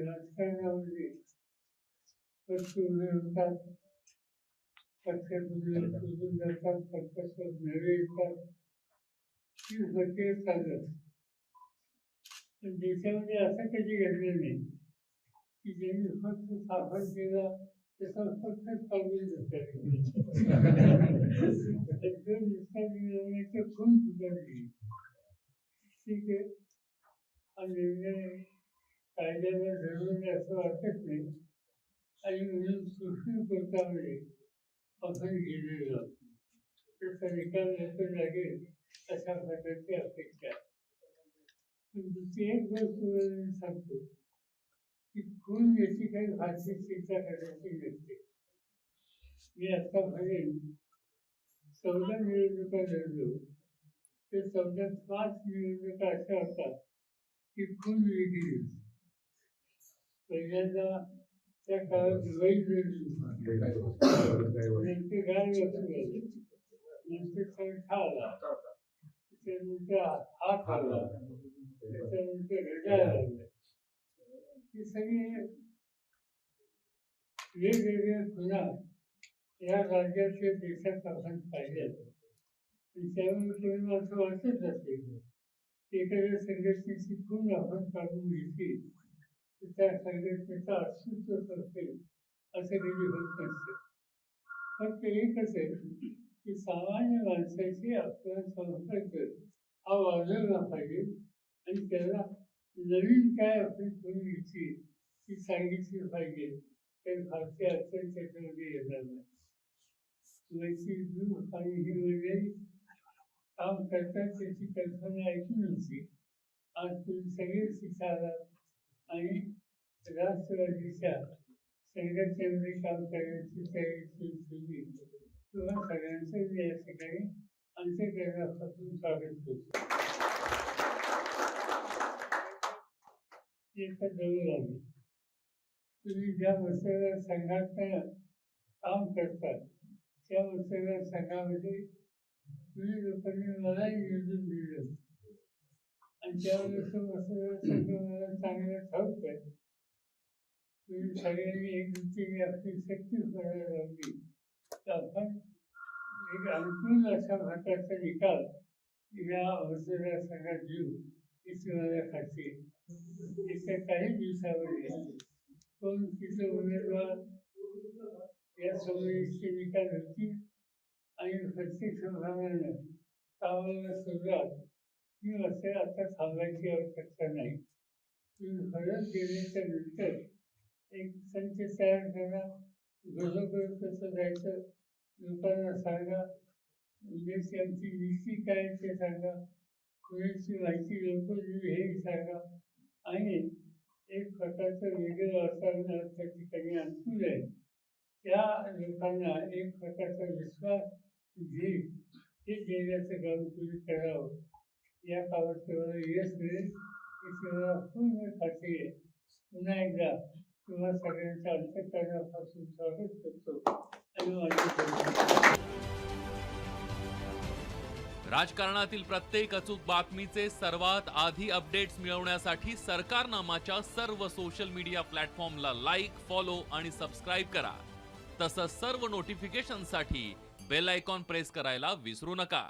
राजकारणामध्ये पक्ष उभे होतात पक्षातून सुटून जातात पक्षात नवे येतात पण देशामध्ये असं कधी घडलं नाही की ज्यांनी फक्त साफर केला त्याचा फक्त पाऊल एकदम नुसता खून सुद्धा ठीक आहे. हा निर्णय कायद्याला जरुरी असं वाटत नाही. आणि म्हणून सुश्री करतामध्ये आपण गेलेलो त्याचा निकाल लवकर लागेल अशा प्रकारची अपेक्षा आहे. दुसरी एक गोष्ट मी सांगतो की खून याची काही फारशी चिंता करायची नसते. मी आतापर्यंत चौदा निवडणुका लढलो. ते चौदा पाच निवडणुका अशा होतात की खून वेगळी होती पहिल्यांदा त्या काळात वैध नंतर गाय वसूल झाली नंतर संख्या आला त्याच्यानंतर हात आला त्याच्यानंतर रजा आला ही सगळी वेगवेगळ्या खुणा या राज्यातल्या देशात आपण पाहिल्यात आणि त्यामुळे तुम्हाला असं वाटत असेल की एखाद्या संघटनेची खूण आपण काढून घेतली. तर त्या संघटनेचं अस्तित्व असेल असे कधी होत नसते. फक्त एकच आहे की सामान्य माणसाची आपला संपर्क हा वाढवला पाहिजे आणि त्याला नवीन काय आपली खूण घ्यायची ती सांगितली पाहिजे. तर भारतीय अडचण त्याच्यामध्ये येणार नाही. वैसी दूध आणि ही वगैरे काम करतात त्याची कल्पना ऐकून होती आज तुम्ही सगळे शिकायला आणि राष्ट्रवादीच्या संघटनेमध्ये काम करण्याची तयारी सुरू केली तुम्हा सगळ्यांचं मी या ठिकाणी अंत्यकरणापासून स्वागत करतो. एका जवळ आली तुम्ही ज्या मतदार संघात काम करतात त्या मतदार संघामध्ये तुम्ही लोकांनी मलाही निवडून दिलं आणि त्यावेळेस तो मतदार संघ मला चांगला ठाऊक आहे तुम्ही सगळ्यांनी एक दुसरी आपली शक्ती करायला लावली तर आपण एक अनुकूल अशा प्रकारचा निकाल या मतदार संघात देऊ इथे खाते खात्री येत्या काही दिवसामध्ये कोण तिथे उमेदवार या समोरचे निकाल होतील आणि प्रत्येक संभागानं कामाला सुरुवात मी असे आता थांबायची आवश्यकता नाही. तुम्ही परत गेल्याच्यानंतर एक संच तयार करा घरोघर कसं जायचं लोकांना सांगा उद्देश आमची नीती काय ते सांगा पुरेशी माहिती लोक हे सांगा. आणि एक प्रकारचं वेगळं वातावरण त्या ठिकाणी अनुकूल आहे. त्या लोकांना एक प्रकारचा विश्वास घेईल हे देण्याचं काम तुम्ही करावं. या कामात तुम्हाला यश ही सेवा पूर्ण खात्री पुन्हा एकदा तुम्हा सगळ्यांच्या अंतकरणापासून स्वागत करतो. राजकारणातील प्रत्येक अचूक बातमीचे सर्वात आधी अपडेट्स मिळवण्यासाठी सरकारनामाच्या सर्व सोशल मीडिया प्लॅटफॉर्मला लाईक फॉलो आणि सबस्क्राईब करा. तसंच सर्व नोटिफिकेशनसाठी बेल आयकॉन प्रेस करायला विसरू नका.